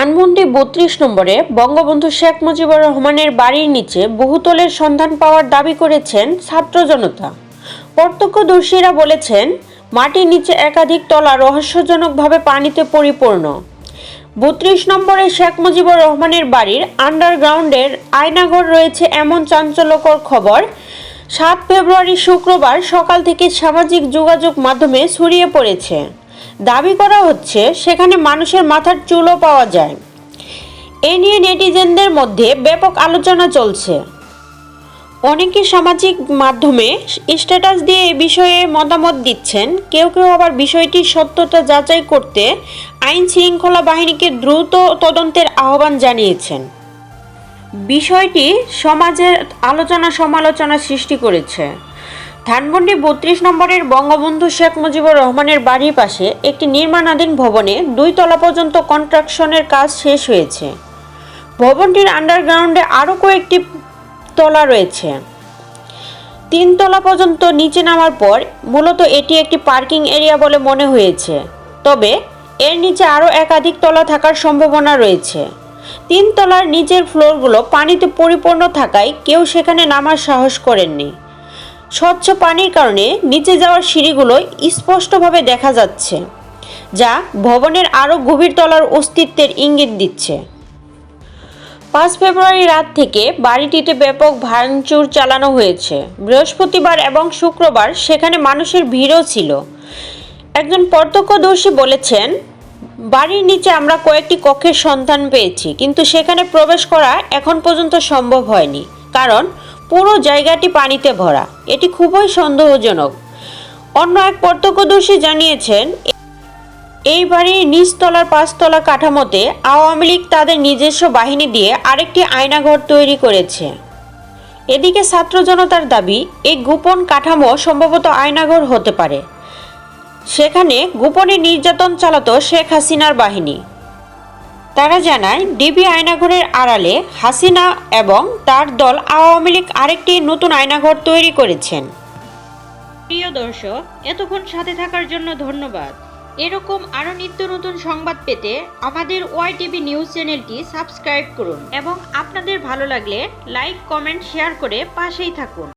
ধানমন্ডি বত্রিশ নম্বরে বঙ্গবন্ধু শেখ মুজিবুর রহমানের বাড়ির নিচে বহুতলের সন্ধান পাওয়ার দাবি করেছেন ছাত্র জনতা। প্রত্যক্ষদর্শীরা বলেছেন, মাটির নিচে একাধিক তলা রহস্যজনকভাবে পানিতে পরিপূর্ণ। বত্রিশ নম্বরে শেখ মুজিবুর রহমানের বাড়ির আন্ডারগ্রাউন্ডের আয়নাঘর রয়েছে এমন চাঞ্চল্যকর খবর। সাত ফেব্রুয়ারি শুক্রবার সকাল থেকে সামাজিক যোগাযোগ মাধ্যমে ছড়িয়ে পড়েছে। দাবি করা হচ্ছে সেখানে মানুষের মাথার চুলও পাওয়া যায়। এ নিয়ে নেটিজেনদের মধ্যে ব্যাপক আলোচনা চলছে। অনেকে সামাজিক মাধ্যমে স্ট্যাটাস দিয়ে এই বিষয়ে মতামত দিচ্ছেন। কেউ কেউ আবার বিষয়টির সত্যতা যাচাই করতে আইন শৃঙ্খলা বাহিনীকে দ্রুত তদন্তের আহ্বান জানিয়েছেন। বিষয়টি সমাজের আলোচনা সমালোচনা সৃষ্টি করেছে। ধানমন্ডি বত্রিশ নম্বরের বঙ্গবন্ধু শেখ মুজিবুর রহমানের বাড়ির পাশে একটি নির্মাণাধীন ভবনে দুই তলা পর্যন্ত কনস্ট্রাকশনের কাজ শেষ হয়েছে। ভবনটির আন্ডারগ্রাউন্ডে আরও কয়েকটি তলা রয়েছে। তিন তলা পর্যন্ত নিচে নামার পর মূলত এটি একটি পার্কিং এরিয়া বলে মনে হয়েছে। তবে এর নিচে আরও একাধিক তলা থাকার সম্ভাবনা রয়েছে। তিন তলার নিচের ফ্লোরগুলো পানিতে পরিপূর্ণ থাকায় কেউ সেখানে নামার সাহস করেননি। স্বচ্ছ পানির কারণে নিচে যাওয়ার সিঁড়িগুলো স্পষ্টভাবে দেখা যাচ্ছে, যা ভবনের আরও গভীর তলার অস্তিত্বের ইঙ্গিত দিচ্ছে। পাঁচ ফেব্রুয়ারি রাত থেকে বাড়িটিতে ব্যাপক ভাঙচুর চালানো হয়েছে। বৃহস্পতিবার এবং শুক্রবার সেখানে মানুষের ভিড়ও ছিল। একজন প্রত্যক্ষদর্শী বলেছেন, বাড়ির নিচে আমরা কয়েকটি কক্ষের সন্ধান পেয়েছি, কিন্তু সেখানে প্রবেশ করা এখন পর্যন্ত সম্ভব হয়নি, কারণ পুরো জায়গাটি পানিতে ভরা। এটি খুবই সন্দেহজনক। অন্য এক প্রত্যক্ষদর্শী জানিয়েছেন, এই বাড়ির নিচতলার পাঁচতলা কাঠামোতে আওয়ামী লীগ তাদের নিজস্ব বাহিনী দিয়ে আরেকটি আয়নাঘর তৈরি করেছে। এদিকে ছাত্র জনতার দাবি, এই গোপন কাঠামো সম্ভবত আয়নাঘর হতে পারে। সেখানে গোপনে নির্যাতন চালাতো শেখ হাসিনার বাহিনী। তারা জানায়, ডিবি আয়নাঘরের আড়ালে হাসিনা এবং তার দল আওয়ামী লীগ আরেকটি নতুন আয়নাঘর তৈরি করেছেন। প্রিয় দর্শক, এতক্ষণ সাথে থাকার জন্য ধন্যবাদ। এরকম আরও নিত্য নতুন সংবাদ পেতে আমাদের ওয়াই টিভি নিউজ চ্যানেলটি সাবস্ক্রাইব করুন এবং আপনাদের ভালো লাগলে লাইক, কমেন্ট, শেয়ার করে পাশেই থাকুন।